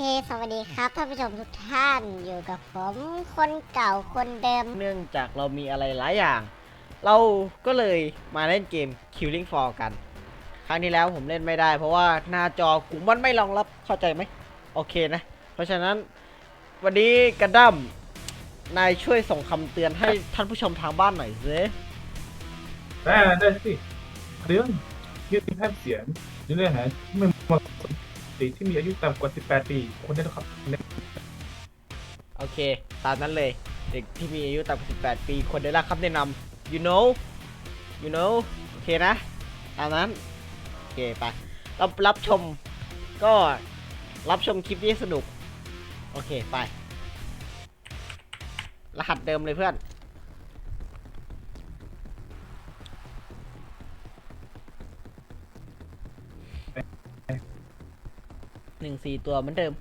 สวัสดีครับท่านผู้ชมทุกท่านอยู่กับผมคนเก่าคนเดิม เนื่องจากเรามีอะไรหลายอย่าง เราก็เลยมาเล่นเกม Killing Floor กัน ครั้งที่แล้วผมเล่นไม่ได้ เพราะว่าหน้าจอกูมันไม่รองรับเข้าใจไหมโอเคนะ เพราะฉะนั้นวันนี้กระดั้มนายช่วยส่งคำเตือนให้ท่านผู้ชมทางบ้านหน่อยสิได้ได้สิเรื่องยืดภาพเสียงหรือเนื้อหาที่ไม่เหมาะสม เด็กที่มีอายุต่ำกว่า 18 ปีควรได้รับครับโอเค ตามนั้นเลย เด็กที่มีอายุต่ำกว่า 18 ปีควรได้รับคำแนะนำ you know you know โอเคนะ ตามนั้น โอเคไปเรารับชม ก็รับชมคลิปนี้สนุก โอเคไป รหัสเดิมเลยเพื่อน หนึ่งสี่ตัวเหมือนเดิม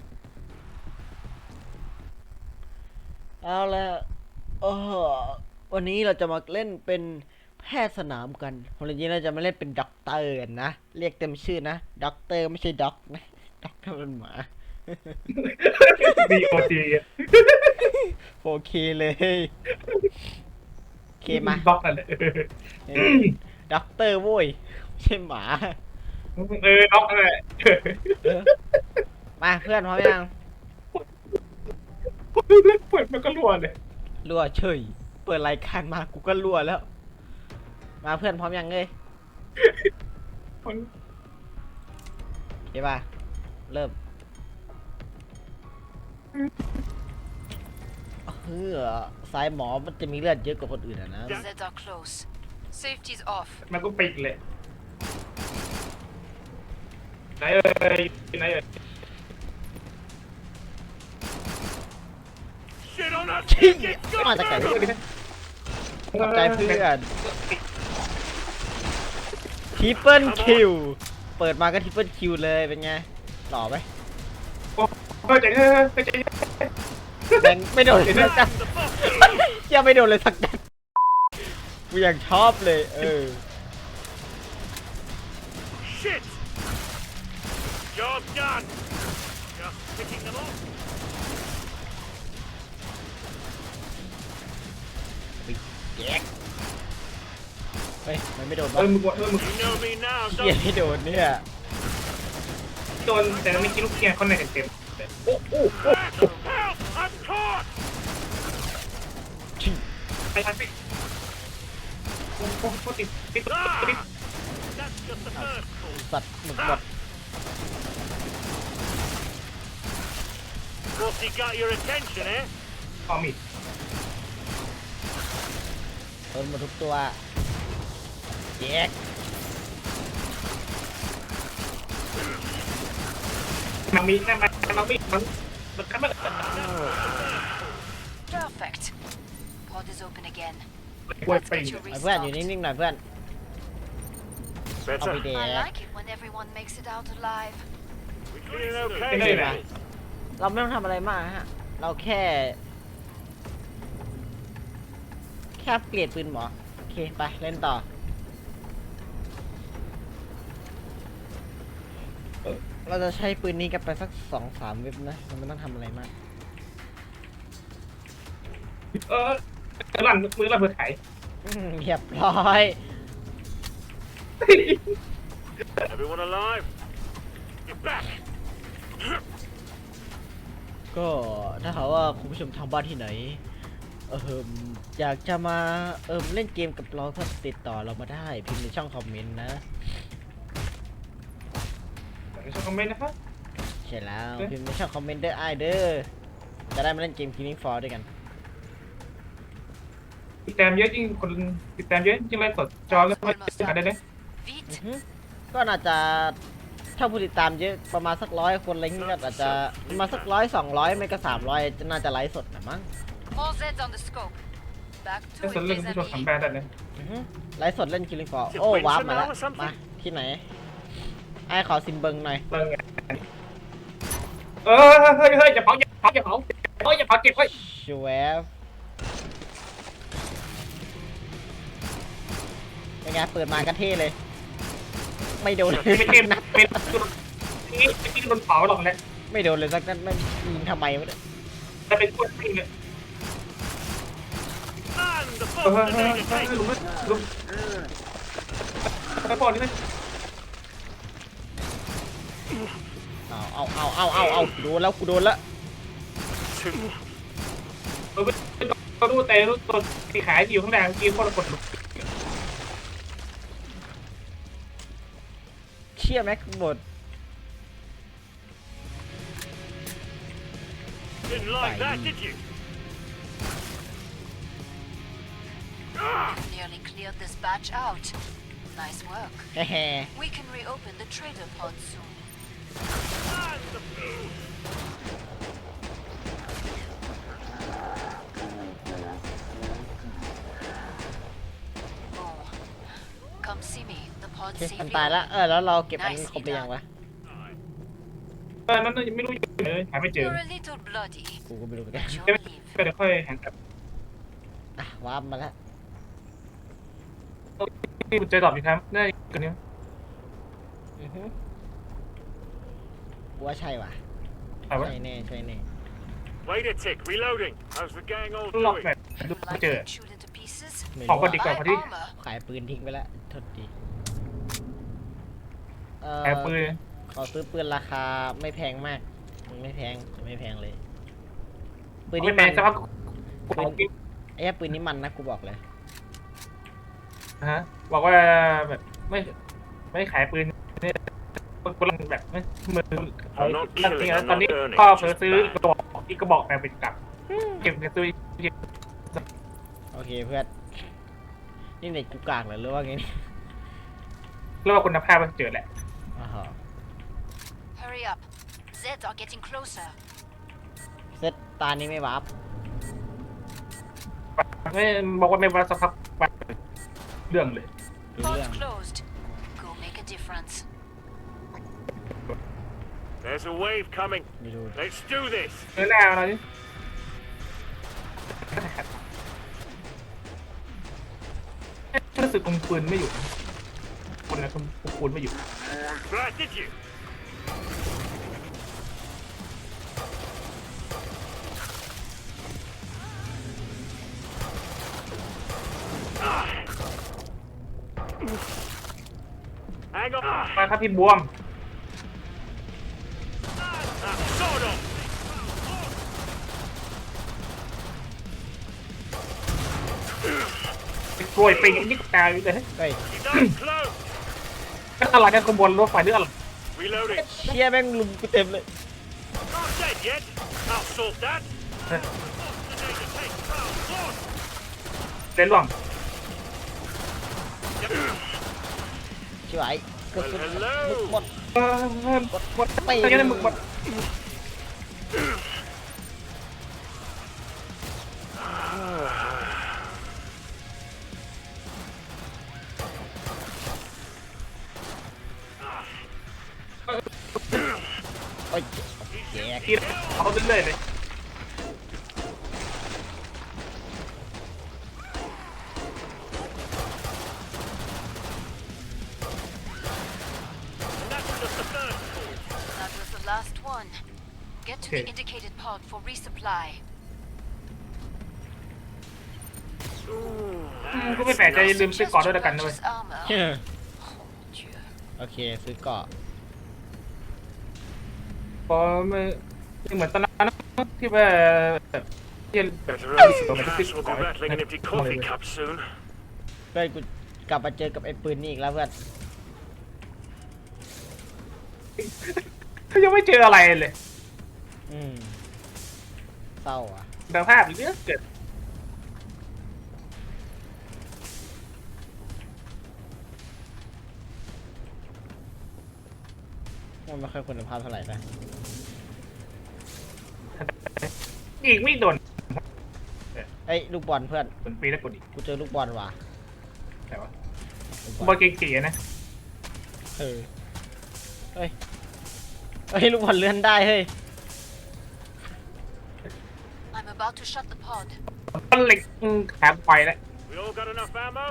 เอาละเออวันนี้เราจะมาเล่นเป็นแพทย์สนามกันวันนี้เราจะมาเล่นเป็นด็อกเตอร์กันนะ เรียกเต็มชื่อนะด็อกเตอร์ไม่ใช่ด็อกนะด็อกเตอร์เป็นหมาดีโอจีโอเคเลยโอเคมาบล็อกนั่นแหละเออด็อกเตอร์โว้ยไม่ใช่หมา เออด็อกนั่นแหละเออมาเพื่อนพร้อมยังเล่นเปิดมันก็รัวเลยรั่วเฉย เปิดรายการมากูก็รั่วแล้ว มาเพื่อนพร้อมยังเลยมันโอเคป่ะเริ่มเฮ้อสายหมอมันจะมีเลือดเยอะกว่าคนอื่นอะนะ Zeds are close. Safety's off. มันก็ปิดเลย ไหนเอ่ยไหนเอ่ยชิมาจากไหนขอบใจเพื่อนทริปเปิลคิว เปิดมาก็ทริปเปิลคิวเลยเป็นไง หล่อไหมเข้าใจเออเข้าใจแบงไม่โดนเลยสักจัดยังไม่โดนเลยสักจัดกูยังชอบเลย เออ Job done! Just picking them off. แยกเฮ้ย มันไม่โดนเอวะอมึงเออมึง You know me now, เหี้ย don't ไม่โดนเนี่ย โดนแต่ไม่กินลูกเกียร์คนไหนเต็มโอ้โอ้โอ้ Help! I'm caught! ชิไปทันไปโอ้โหติดติดติด That's just the first call. สัตว์หมึกหมด What's he got your attention, eh? พอมีโดนหมดทุกตัวแยกมันมีนั่นมันมันมีมันมันก็มัน Perfect. Pod is open again. ป่วย Let's ไป get you เอาเพื่อนอยู่ restocked. นิ่งๆหน่อยเพื่อน เอาไป Better. แด I ก like it when everyone makes it out alive. We feeling okay? Hey, Jimmy? man. เราไม่ต้องทำอะไรมากฮะ เราแค่ แค่เปลี่ยนปืนหมอ โอเค ไป เล่นต่อ เราจะใช้ปืนนี้กันไปสักสองสามเว็บนะเราไม่ต้องทำอะไรมาก เออลั่นมือลั่นเพื่อไถอืมเรียบร้อย Everyone alive? Get back! ก็ถ้าหากว่าคุณผู้ชมทางบ้านที่ไหน เอออยากจะมาเออเล่นเกมกับเราก็ติดต่อเรามาได้พิมพ์ในช่องคอมเมนต์นะชอบคอมเมนต์นะครับ ใช่แล้วเอ๊ะ พิมพ์ในช่องคอมเมนต์เด้อไอายเด้อจะได้มาเล่นเกม Killing Floor ด้วยกัน ติดตามเยอะจริงคนติดตามเยอะจริงเลยกดจอแล้วก็กันได้เลยอือ Vite. ฮึ ก็น่าจะถ้าผู้ติดตามเยอะประมาณสักร้อยคนอะไรเงี้ยก็อาจจะประมาณสักร้อยสองร้อยไม่ก็สามร้อยน่าจะไลฟ์สดนะมั้ง All Zeds on the scope. Back ถ้า to สน it, เรื่อง mes ผู้ชม amis. ทำได้ได้เลยอือฮึไลฟ์สดเล่น Killing Floor Is it โอ้ Winston วาร์ปมาแล้ว now or something? มาที่ไหนไอ้ขอซิมเบิงหน่อยเรื่องเออเฮ้ยเฮ้ยอย่าเผาอย่าเผาอย่าเผาเฮ้ยอย่าเผาเก็บไว้ชูแวฟเป็นไงเปิดมาก็เท่เลย ไม่โดนไม่เต็มนะเป็นนี่ไม่โดนเผาหรอกแหละไม่โดนเลยสักนัดไม่ยิงทำไมวะเนี่ยจะเป็นคนจริงเนี่ย And the เฮ้ย boat's เฮ้ย the เฮ้ย danger ลุงไปก่อนนี่ไหมเอาเอาเอาเอาเอาเอาโดนแล้วกูโดนล้วเออก็รู้แต่รู้ตัวที่ขายอยู่ข้างหน้าเมื่อกี้คนละคน ชี่ยแม็กหมด Didn't like that, did you? Ah! Nearly cleared this batch out. Nice work. แฮ่ We can reopen the trader pod soon. โอเค safely มันตายแล้วเออแล้วเราเก็บอันนี้ครบหรือยังวะตอนนั้นยังไม่รู้อยู่เลยหาไม่เจอ You're a little bloody. กูก็ไม่รู้เหมือนกัน But you'll ก็ leave. เดี๋ยวค่อยหันกลับอะวาร์ปมาแล้วที่เจอดอกอีกครั้งได้กันนี้อือฮึกูว่าใช่ว่ะแต่ว่าใช่แน่ใช่แน่ Wait a tick, reloading. How's the gang all ล็อก doing? แบบดู Would ไม่ like เจอ to shoot into pieces? ไม่ขอรู้ก่อนดีอะกว่า Buy พอดี armor. ขายปืนทิ้งไปแล้วโทษดี เออแอบปืนขอซื้อปืนราคาไม่แพงมากไม่แพงไม่แพงเลยปืนไม่นี้แพมังนสักพักกูบอกพี่ไอ้เหี้ยปืนนี้มันนะกูบอกเลย ฮะบอกว่าแบบไม่ ไม่ขายปืนเนี่ยกูลังแบบไม่มือเอาตั้งจริงแล้วตอนนี้ก็เพิ่ซื้อกระบอกอีกกระบอกแต่เป็นกลับเก็บในตู้โอเคเพื่อนนี่เน็ตกูกากเหรอหรือว่าไงแล้วว่าคุณภาพมันเจอแหละอ๋อฮะ Hurry up. Zeds are getting closer. เซตตานี้ไม่วาร์ปไม่บอกว่าไม่ว่าสักพักเรื่องเลย รู้ Pod's เรื่อง closed. Go make a difference. There's a wave coming. ไม่รู้ Let's do this. เนื้อหน้าอะไรนี่รู้สึกคุมปืนไม่อยู่คุณนะคุมปืนไม่อยู่ Right, did you? Ah. Hang on. มาครับพี่บวม Ah, sort of. กล้วยปิงนี่กายอยู่เลย เฮ้ย He's Up close. อะไรกันขบวนรถไฟหรืออะไร Reloading. เชี่ยแม่งลุมกูเต็มเลย Not dead yet. I'll sort that. The danger take. Oh, Lord. เล่นร่วงชิบหายกระสุน Well, hello หมดหมดเออหมดหมดไปยังได้หมึกหมด Get to Okay. the indicated pod for resupply. ก็ไม่แปลกใจลืมซื้อก่อนด้วยแล้วกันนะเว้ย Purchase armor. เฮ้ย Dieu. โอเค ซื้อเกาะพอไม่ไม่เหมือนตอนนั้นนะที่ว่าแบบที่ Better เอ hurry. อไม่ได้ซื้อ Cash will ก่อ be น rattling an empty coffee cup soon. เพื่อนกูกลับมาเจอกับไอ้ปืนนี่อีกแล้วเพื่อนเขายังไม่เจออะไรเลย อืมเศร้าอะสภาพเรื่องเกิดมันไม่ค่อยคุณภาพเท่าไหร่นะอีกไม่โดนเอ้ยลูกบอลเพื่อนผลปีแล้วกดอีกกูเจอลูกบอลว่ะแต่ว่าลูกบบออลลเก๋ๆนะเออเฮ้ยเฮ้ยลูกบอลเลื่อนได้เฮ้ย shut the pod. บอลเหล็กอืมขาไปแล้ว We all got enough ammo?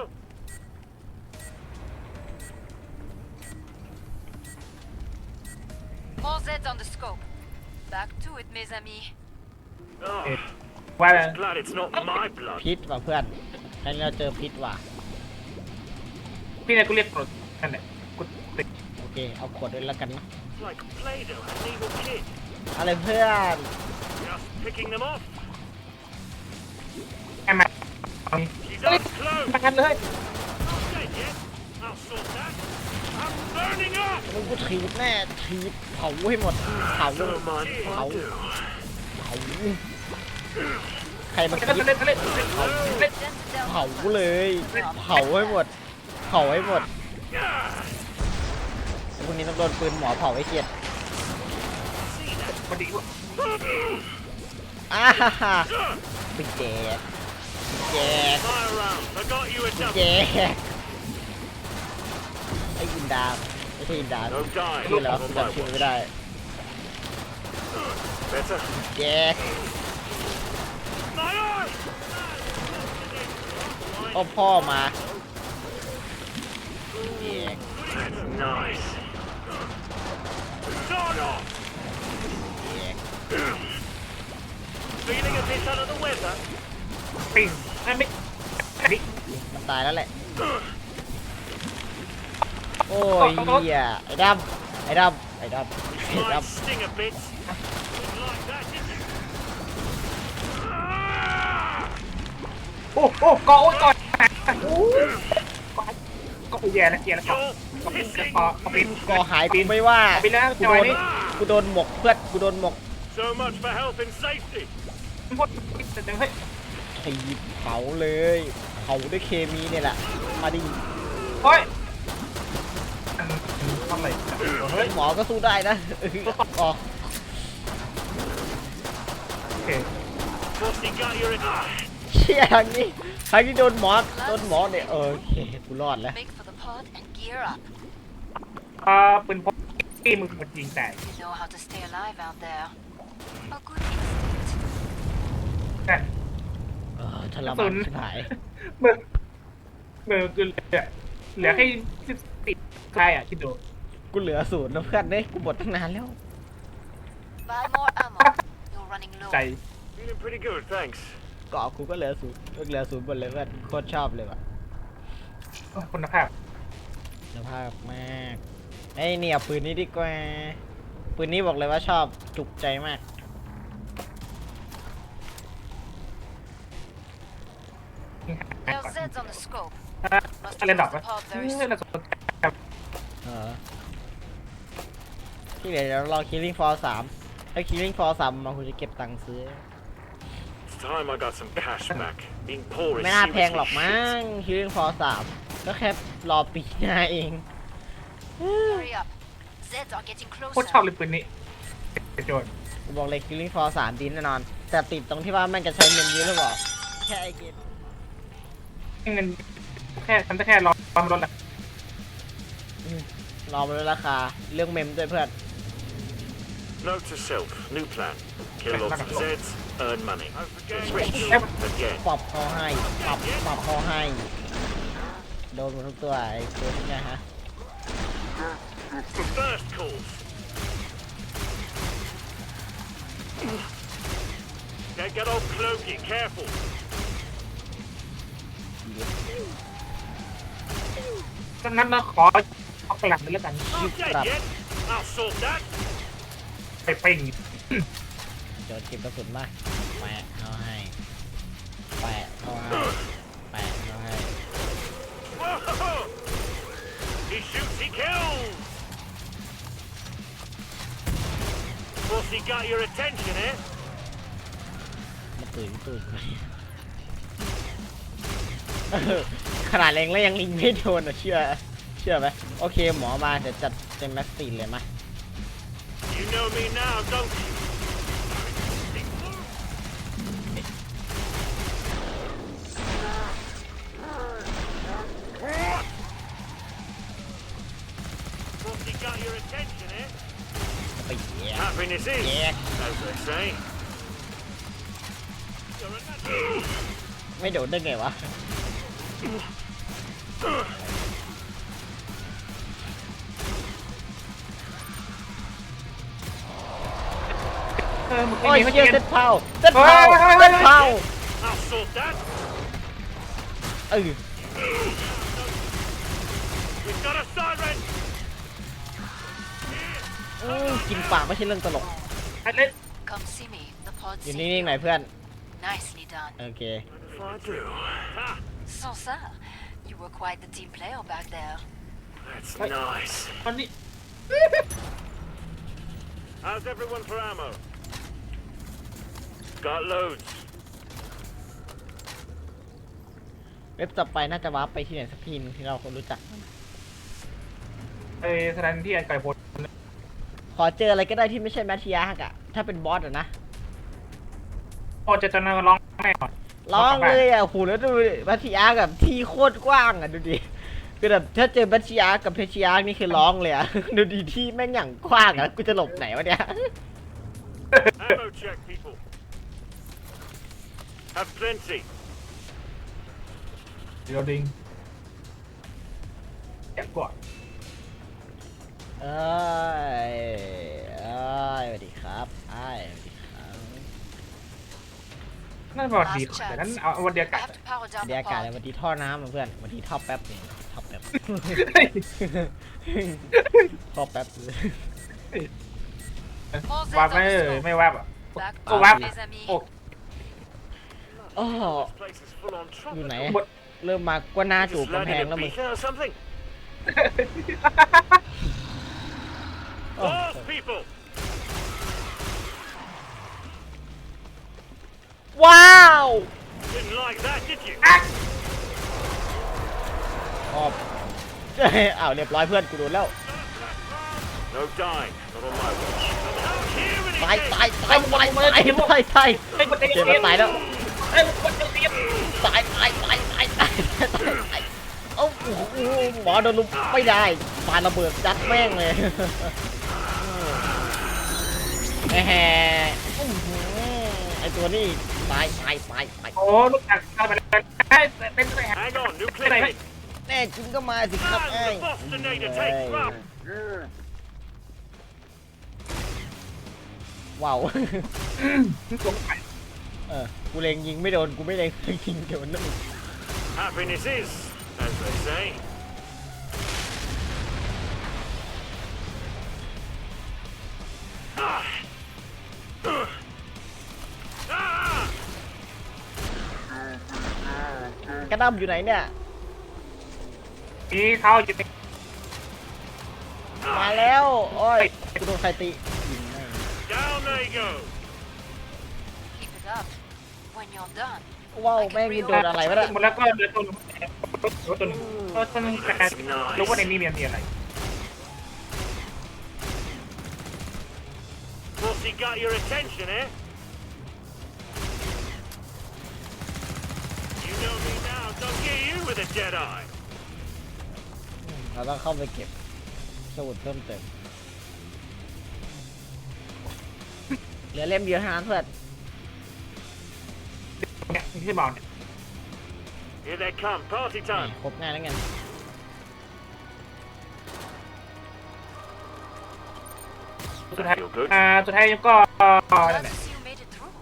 More Zeds on the scope. Back to it, mes amis. Oh, ว่า glad it's not my blood. พิษว่ะเพื่อนครั้งนี้เราเจอพิษว่ะ พี่นายกูเรียกกรดนั่นแหละกูติดโอเค เอาขวดด้วยแล้วกันนะ It's like Play-Doh and an evil kid. อะไรเพื่อน Just picking them off. แม่ประกันเลยมึงกูถีบแน่ถีบเผาให้หมดเผา Don't mind if I Ow. do. เผาใครมาเล่นเล่นเล่นเล่นเล่น Just tell เผาเลยเผาให้หมดเผาให้หมดพรุ่งนี้ต้องโดนปืนหมอเผาไอ้เกียดพอดีว่าอ้าฮ่าฮ่าไปแจ กแจก Fire round. I got you a แจ double. กไอ้อินดามไม่ใช่อินดาม No die. ชื่อแล้ว On my จำชื่อ watch. ไม่ได้ Better. แจก My eye. เอาพ่อมาแจก That's nice. Sawed off. แจก Feeling a bit under the weather? ปิ้งไม่ไม่อันนี้มันตายแล้วแหละ โอ้ยเหี้ยไอ้ดำไอ้ดำไอ้ดำไอ้ Might ด sting a bit. Didn't like that, did you? โอ้โอ้กอโอ้กอโอ้กอก็แย่แล้วแย่แล้วครับ You're ก็เป็น missing. กอก็เป็นำก็หายปีไม่ว่าไปแล้วกูจโดอยนนี่กูโดนหมกเพื่อนกูโดนหมก So much for health and safety. พูดเฮ้ย ถีบเผาเลยเผาด้วยเคมีเนี่ยแหละ มาดิโอ้ยทำอะไรเฮ้ยหมอก็สู้ได้นะเออออกโอเค Frosty got your attention. เชี่ยทางนี้ทางนี้โดนหมอโดนหมอเนี่ยเออโอเคกูรอดแล้ว Make for the pod and gear up. อ่าปืนพกที่มึงมันยิงแต่ You know how to stay alive out there. A good instinct. แต่ เออทรสุมานนชิบหายมือมือกูเหลือเหลือแค่สิบติดใครอะคิดดูกูเหลือศูนย์นะเพื่อนเนี่ยกูหมดตั้งนานแล้ว Buy more ammo. You're running low. ใจ Feeling pretty good, thanks. เกาะกูก็เหลือศูนย์เหลือศูนย์หมดเลยเพื่อนโคตรชอบเลยว่ะคุณภาพสภาพมากไอ้ยเนี่ยปืนนี้ดีกว่าปืนนี้บอกเลยว่าชอบจุกใจมาก Now Zed's on the scope. อะไรดับไหม Pod เฮ้ very ย soon. น่าสนใจเออที่เหลือเดี๋ยวรอ Killing Floor 3ถ้า Killing Floor 3มาคุณจะเก็บตังค์ซื้อ It's time I got some cash back. Being poor is ไม่น่าแพง seriously หรอกมั้ง Killing Floor 3ก็แค่รอปีหน้าเอง Hurry up. Zeds are getting โคตรชอบ closer. เลยปืนนี้โจนกูบอกเลย Killing Floor 3ดีแน่นอน แต่ติดตรงที่ว่าแม่งจะใช้เงินเยอะหรือเปล่าแค่ไอเกม เงินแค่ทำได้แค่รอความรถแหละรอมาลดราคา เรื่องเมมด้วยเพื่อน Note to self, new plan. Kill lots of Zeds, earn money. Get rich again. ปรับเขาให้ปรับปรับเขาให้ โดนหมดทุกตัวไอ้ตัวนี้นะฮะ First course. Can't get old cloaky, careful. ดังนั้นเราขอเอากลับเลยแล้วกัน Not dead crap. yet. I'll sort that. ไปปิ้งเดี๋ยวเก็บกระสุนมาแปะเขาให้แปะเขาให้แปะเขาให้ Whoa! He shoots, he kills. Frosty got your attention, eh? มาตื่นตื่นเออ ขนาดเล็งแล้วยังลิงไม่โดนอะเชื่อ เชื่อไหมโอเคหมอมาเดี๋ยวจัดเต็มแม็กซ์ตีนเลยมา You know me now, don't you? Frosty got your attention, eh? ไปแย่ Happiness is, Yeah. as they say. You're another. ไม่โดนได้ไงวะ เออเมื่อกี้โอ้ยมีเขาเชี่ยิยงเซ็กันตเผาเซ็ตเผาเฮ้ยเฮ้ยเฮ้ยเซ็ตเผา I'll sort that. เออ We've got a siren. อืมกินปากไม่ใช่เรื่องตลกอันเล่น Come see me. The pod's อยู่ safe นิ่งๆหน่อย now. เพื่อน Nicely done. โอเค If I do. Ha! Sansa, you were quite the team player back there. That's Hey. nice. ตอนนี้ How's everyone for ammo? Got loads. เว็บต่อไปน่าจะวาร์ปไปที่ไหนสักที่หนึงที่เราคนรู้จัก ไอ้สถานที่อันไกลโพ้นขอเจออะไรก็ได้ที่ไม่ใช่แมทริยาร์กอะถ้าเป็นบอสอะนะ พอจะจะร้องแม่ก่อน ร้องเลยอะโอ้โหแล้วดูดิแมทริยาร์กแบบที่โคตรกว้างอะดูดิคือแบบถ้าเจอแมทริยาร์กกับเพชริยาร์กนี่คือร้องเลยอะดูดีที่แม่งอย่างกว้างอะกูจะหลบไหนวะเนี่ย Ammo check, people. Have plenty. เดี๋ยวดิงแกะก่อนเอ้ยเอ้ยสวัสดีครับไอ้ายสวัสดี ครับนั่นเป็นวันดีแต่นั้นเอาวันเดียว I กัน have to power down เดีย the อากาศเลย pod. วันที่ท่อน้ำอะเพื่อนวันที่ท่อแป๊บเนี่ยท่อแป๊บท่อแป๊บเลย All วา Zeds บไม่ on the slope. ไม่แวบอะ Back Oh, off, wow. mes amis. โอ้โอ้ This place is full on อยู่ไหน tropical. หมดเริ่มมากว่าหน้าจูบ Just กำแพ landed ง a แล้วมึง beacon or something. โอ้ Balls, people. ว้าว Didn't like that, did you? ออบเอ้ยอ้าวเรียบร้อยเพื่อนกูโดนแล้ว No dying. Not on my watch. Here it ตาย is. ตายตายตายตายตายตายเฮ้ยมันจะเจ็บมันตายแล้วเฮ้ยมันจะเสียบตายตายตายตายตายตายตายเอ้าโอ้โหหมอโดนลุมไม่ได้ปาระเบิดจัดแม่งเลยแหมอื้อหือไอตัวนี้ ตายตายตายตายโอ้ลูกอักเข้าไปแล้วเฮ้ยเป็นไปหา Hang on. Nuclear Hey, hit. แน่จริงก็มาสิครับ Ah, ไอ้ the Bostonator takes rough. ว้าวสงสัยเออกูเล็งยิงไม่โดนกูไม่เล็งยิงโดนนะมึง Happiness is, as they say. Ah. Ugh. กระดำอยู่ไหนเนี่ยมีเท้าอยู่ในมาแล้วโอ้ยกูโดนใครตียิงแม่ง Down they go. Keep it up. When you're done, ว้าวแม่งยิงโดนอะไรวะเนี่ยหมดแล้วก็เหลือตัวหนึงเหลือตัวหนึงก็ต้นแต่รู้ว่าในนี้มีอะไร Bossy got your attention, eh? Don't get you with a dead eye. เราต้องเข้าไปเก็บสมุดเพิ่มเติมเหลือเล่มเดียวเท่านั้นเพื่อนเนี่ยที่บอกเนี่ย Here they come. Party นี่ time. ครบง่ายแล้วไงสุดท้าย Feel good. อ่าสุดท้ายก็นั่น glad แหละ to see you made it through.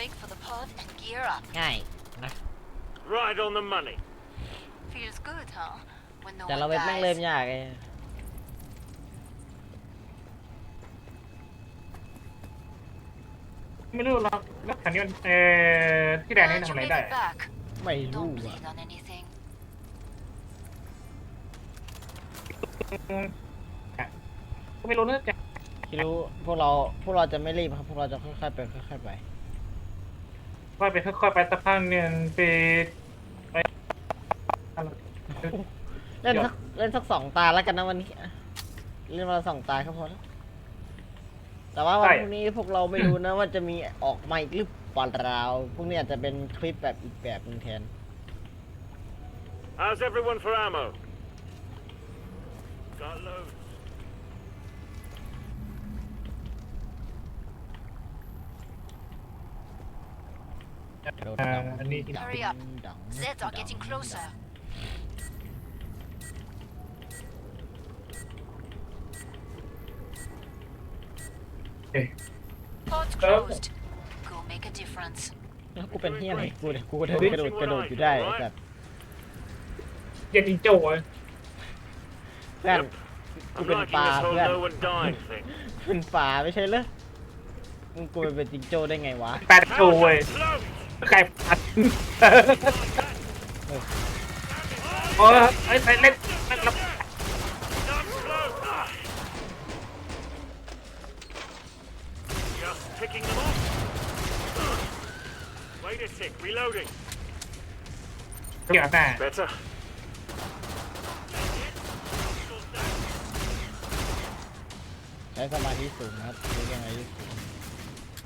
Make for the pod and gear up. ง่ายนะ Right on the money. Feels good, huh? When no แต่เรา one เว็บแม่งเริ่ม dies. ยากไง ไม่รู้หรอกแล้วแถวนี้มันเอ่อที่แดนนี่ Glad ทำ you อะไร made ได้ it back. ไม่รู้ Don't อะ bleed on anything. ก็ไม่รู้นะจะ ที่รู้พวกเราพวกเราจะไม่รีบครับ พวกเราจะค่อยๆไปค่อยๆไป ค่อยไปค่อยๆไปสักพักหนึ่งไปไปอะไรเล่นเดี๋ยวสักเล่นสักสองตาแล้วกันนะวันนี้อะเล่นมาสองตาก็พอแล้วแต่ว่าวันพรุ่งนี้พวกเราไม่รู้นะว่าจะมีออกมาอีกหรือเปล่าพวกนี้อาจจะเป็นคลิปแบบอีกแบบหนึงแทน How's everyone for ammo? Got loads. อ่าอันนี้ Hurry up. Zeds are getting closer. เอ๊ะ Pod's closed. Go make a difference. แล้วกูเป็นเฮียอะไรกูเนี่ยกูก็เดินกระโดดกระโดดอยู่ได้ไอ้สัตว์เย็นจริงโจ้เลยเพื่อนกู I'm เป็น liking ปลา this whole เพื่อน no one dying thing. เป็นปลาไม่ใช่เหรอมึงกูไปเป็นจิงโจ้ได้ไงวะ แปดโจ้เว้ย Slow! ไก่ผัดโอ้ยเอ้ยไปเล่นเล่นแล้ว Not slow! Just picking them off. Wait a tick, reloading. เกี่ยวหน้า Better. ใช้สมาธิสูงนะครับหรือยังไง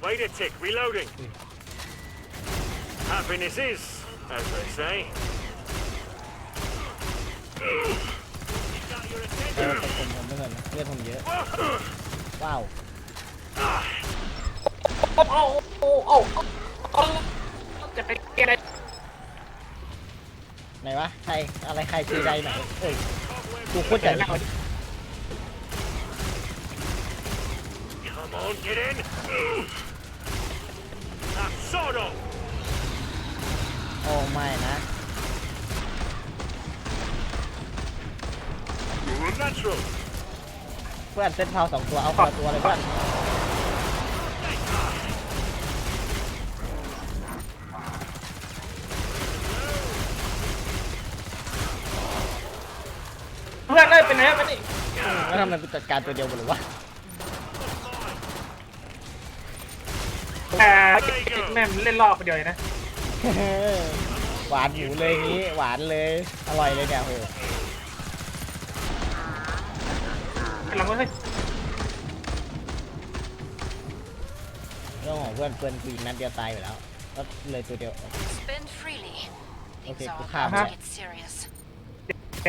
Wait a tick, reloading. Happiness is, as they say. เออแต่ผมผมไม่เหมือนนะเลือดผมเยอะ ว้าวโอ้โอ้โอ้โอ้โอ้จะไปเกี่ยวอะไรไหนวะ ใคร อะไรใครคือใดไหน เอ้ยกูโคตรใจเกี่ยวหน้า Come on, get in. That sawed off. โอ้ไม่นะ You're a natural. เพื่อนเซตพาวสองตัวเอาคนละตัวเลยเพื่อนเพื่อนเลยเป็นไงมันนี่แล้วทำไมกูจัดการตัวเดียวกันหรือวะอ่าแม่งเล่นรอบไปเดียวเลยนะ หวานหมูเลยอย่างงี้หวานเลย อร่อยเลยเนี่ยโหกำลังว่าเฮ้ยเรื่องของเพื่อนเพื่อนกูอีกนัดเดียวตายอยู่แล้วก็เลยตัวเดียว Spend freely. Things Okay, are good about job. to get serious. แก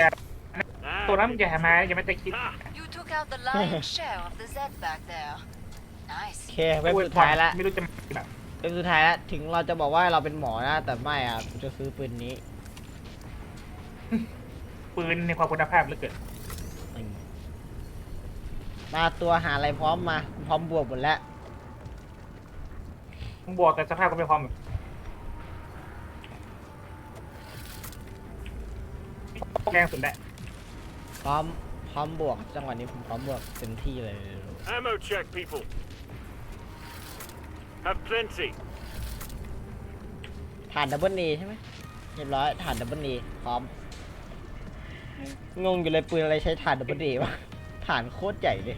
ตัวนั้นมันอย่ามายังไม่ได้คิด Ah, You took out the lion's share of the Z back there. Nice. โอเคเว็บสุดท้ายละไม่รู้จะแบบ เว็บสุดท้ายละถึงเราจะบอกว่าเราเป็นหมอนะ แต่ไม่อะกูจะซื้อปืนนี้ปืนในความคุณภาพเหลือเกินอืมมาตัวหาอะไรพร้อมมาพร้อมบวกหมดแล้วมึงบวกแต่สภาพก็ไม่พร้อมแกล้งสุดแหละพร้อมพร้อมบวก จังหวะนี้ผมพร้อมบวกเต็มที่เลย ammo check, people. Have plenty. ฐานดับเบิลเอใช่ไหมเรียบร้อยฐานดับเบิลเอพร้อม งงอยู่เลยปืนอะไรใช้ฐานดับเบิลเอวะฐานโคตรใหญ่เลย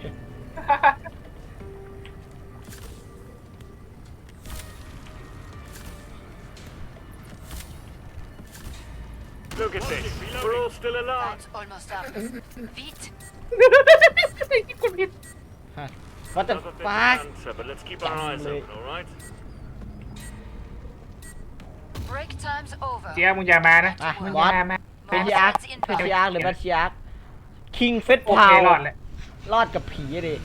Look at this. We're all still alive. Time's almost up. Beat. คุณผิด What the Another bit of fuck banter, but let's keep our eyes Lovely. open, all right? Break time's over. เจียมึงอย่ามานะอะมึงบอสอย่ามาเป็นพีอาร์เป็นพีอาร์หรือบัตชีอาร์คิงเฟสโอพาเควรอดเลยรอดกับผีอะดิ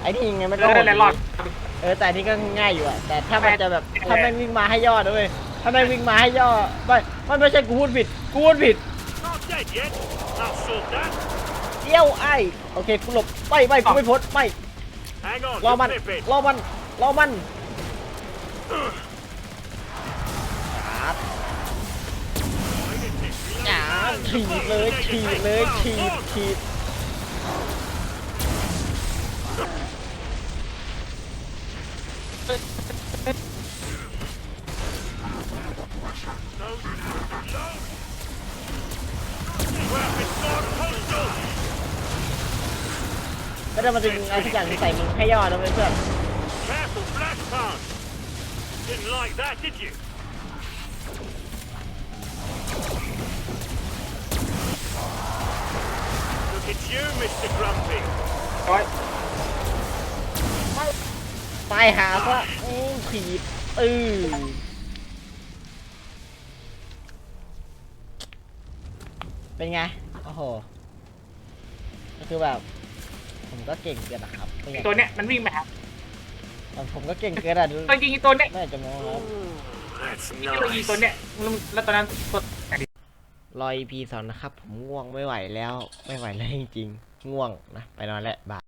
ไอ้นี่ยังไงมันเอก็อหมดแล้วรอด เออแต่อันนี้ก็ง่ายอยู่อะแต่ถ้ามันจะแบบเออถ้าแม่งวิ่งมาให้ย่อนะเว้ยถ้าแม่งวิ่งมาให้ย่อไม่มันไม่ใช่กูพูดผิดกูพูดผิด Not dead yet. I'll sort that. เอี้ยวไอ้โอเคกูหลบไม่ไม่กูไม่พ้นไม่ Hang on. รอมัน just nip it. รอมันรอมันหยาฉีดเลยฉีดเลยฉีดฉีด ก็จะมาดึงอะไรสักอย่างใส่มึงให้ย่อนะเว้ยเพื่อน Careful, flash pan. Didn't like that, did you? Look at you, Mr. Grumpy. ร้อยตายหาซะอื้อขีดอือเป็นไง โอ้โหก็คือแบบ ผมก็เก่งเกินนะครับเป็นไงตัวเนี้ยมันวิ่งมาหาผมก็เก่งเกินอะดูตัวยิงตัวเนี้ยไม่จะมองแล้ว That's ตัวยิงตัว nice. เนี้ยแล้วตอนนั้นตัวรอ EP สองนะครับ ผมง่วงไม่ไหวแล้ว ไม่ไหวแล้วจริงๆ ง่วงนะ ไปนอนแล้วบาย